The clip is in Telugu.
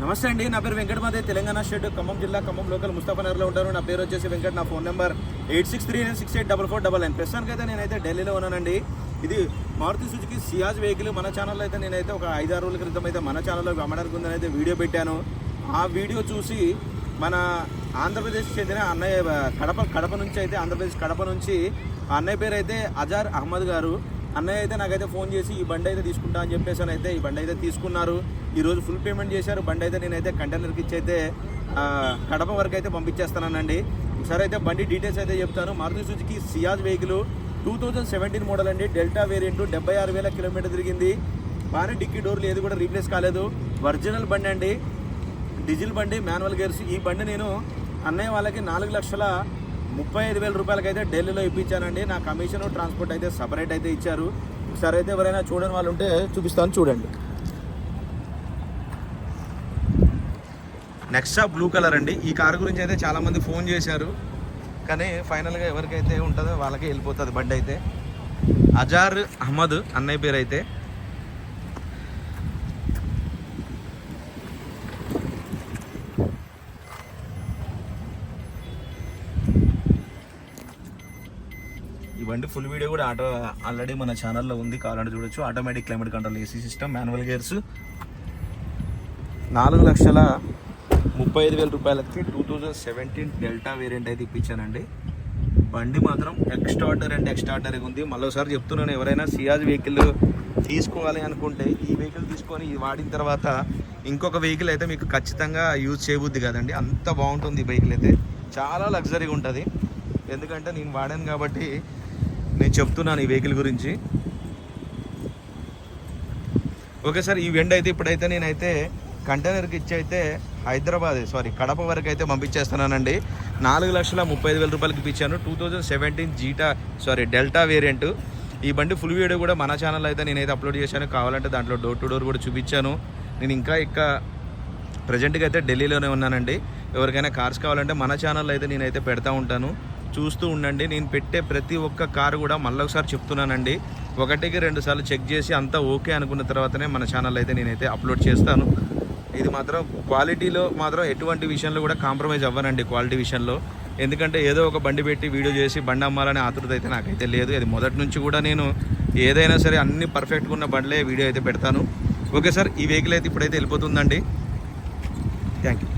నమస్తే అండి నా పేరు వెంకటమాదే తెలంగాణ స్టేట్ ఖమ్మం జిల్లా ఖమ్మం లోకల్ ముస్తాఫనగర్లో ఉంటాను నా పేరు వచ్చేసి వెంకట్ నా phone number eight six three nine six eight double four double nine ప్రస్తుతానికి అయితే నేనైతే ఢిల్లీలో ఉన్నానండి. ఇది మారుతి సుజుకి సియాజ్ వెహికల్. మన ఛానల్లో అయితే నేనైతే ఒక ఐదారు రోజుల క్రితం అయితే మన ఛానల్లో అమ్మడానికి ఉందని అయితే వీడియో పెట్టాను. ఆ వీడియో చూసి మన ఆంధ్రప్రదేశ్ చెందిన అన్నయ్య కడప కడప నుంచి అయితే ఆంధ్రప్రదేశ్ కడప నుంచి ఆ అన్నయ్య పేరు అయితే అజార్ అహ్మద్ గారు. అన్నయ్య అయితే నాకైతే ఫోన్ చేసి ఈ బండి అయితే తీసుకుంటా అని చెప్పేసి అని అయితే ఈ బండి అయితే తీసుకున్నారు. ఈరోజు ఫుల్ పేమెంట్ చేశారు. బండి అయితే నేనైతే కంటైనర్కి ఇచ్చి అయితే కడప వరకు అయితే పంపించేస్తానండి ఒకసారి అయితే బండి డీటెయిల్స్ అయితే చెప్తాను. Maruti Suzuki Ciaz vehicle two thousand seventeen model అండి. డెల్టా వేరియంట్ డెబ్బై ఆరు వేల కిలోమీటర్ తిరిగింది. బాగానే డిక్కీ డోర్లు ఏది కూడా రీప్లేస్ కాలేదు. ఒరిజినల్ బండి అండి. డీజిల్ బండి మాన్యువల్ గేర్స్. ఈ బండి నేను అన్నయ్య వాళ్ళకి నాలుగు లక్షల ముప్పై ఐదు వేల రూపాయలకైతే ఢిల్లీలో ఇప్పించానండి. నా కమిషన్ ట్రాన్స్పోర్ట్ అయితే సపరేట్ అయితే ఇచ్చారు. ఒకసారి అయితే ఎవరైనా చూడని వాళ్ళు ఉంటే చూపిస్తాను చూడండి. నెక్స్ట్ బ్లూ కలర్ అండి. ఈ కారు గురించి అయితే చాలామంది ఫోన్ చేశారు. కానీ ఫైనల్గా ఎవరికైతే ఉంటుందో వాళ్ళకే వెళ్ళిపోతుంది బండి అయితే. అజార్ అహ్మద్ అన్నయ్య పేరు అయితే బండి ఫుల్ వీడియో కూడా ఆటో ఆల్రెడీ మన ఛానల్లో ఉంది. కావాలంటే చూడొచ్చు. Automatic climate control AC system manual gears నాలుగు లక్షల ముప్పై ఐదు వేల రూపాయలకి two thousand seventeen delta variant అయితే ఇప్పించానండి. బండి మాత్రం ఎక్స్ట్రాడర్ అండ్ ఎక్స్ట్రాడరీగా ఉంది. మళ్ళీసారి చెప్తున్నాను ఎవరైనా సియాజ్ వెహికల్ తీసుకోవాలి అనుకుంటే ఈ వెహికల్ తీసుకొని వాడిన తర్వాత ఇంకొక వెహికల్ అయితే మీకు ఖచ్చితంగా యూజ్ చేయబుద్ది కదండి. అంత బాగుంటుంది ఈ వెహికల్ అయితే. చాలా లగ్జరీగా ఉంటుంది. ఎందుకంటే నేను వాడాను కాబట్టి నేను చెప్తున్నాను ఈ వెహికల్ గురించి. ఓకే సార్ ఈ వెండ్ అయితే ఇప్పుడైతే నేనైతే కంటైనర్కి ఇచ్చి అయితే హైదరాబాద్ సారీ కడప వరకు అయితే పంపించేస్తున్నానండి. నాలుగు లక్షల ముప్పై ఐదు వేల రూపాయలకి ఇప్పించాను. Two thousand seventeen zeta sorry delta variant. ఈ బండి ఫుల్ వీడియో కూడా మన ఛానల్ అయితే నేనైతే అప్లోడ్ చేశాను. కావాలంటే దాంట్లో డోర్ టు డోర్ కూడా చూపించాను. నేను ఇంకా ఇంకా ప్రజెంట్గా అయితే ఢిల్లీలోనే ఉన్నానండి. ఎవరికైనా కార్స్ కావాలంటే మన ఛానల్లో అయితే నేనైతే పెడతా ఉంటాను. చూస్తూ ఉండండి. నేను పెట్టే ప్రతి ఒక్క కారు కూడా మళ్ళీ ఒకసారి చెప్తున్నానండి. ఒకటికి రెండు సార్లు చెక్ చేసి అంతా ఓకే అనుకున్న తర్వాతనే మన ఛానల్ అయితే నేనైతే అప్లోడ్ చేస్తాను. ఇది మాత్రం క్వాలిటీలో మాత్రం ఎటువంటి విషయంలో కూడా కాంప్రమైజ్ అవ్వనండి క్వాలిటీ విషయంలో. ఎందుకంటే ఏదో ఒక బండి పెట్టి వీడియో చేసి బండి అమ్మాలనే ఆతృత అయితే నాకైతే లేదు. అది మొదటి నుంచి కూడా నేను ఏదైనా సరే అన్ని పర్ఫెక్ట్గా ఉన్న బండ్లే వీడియో అయితే పెడతాను. ఓకే సార్ ఈ వెహికల్ అయితే ఇప్పుడైతే వెళ్ళిపోతుందండి. Thank you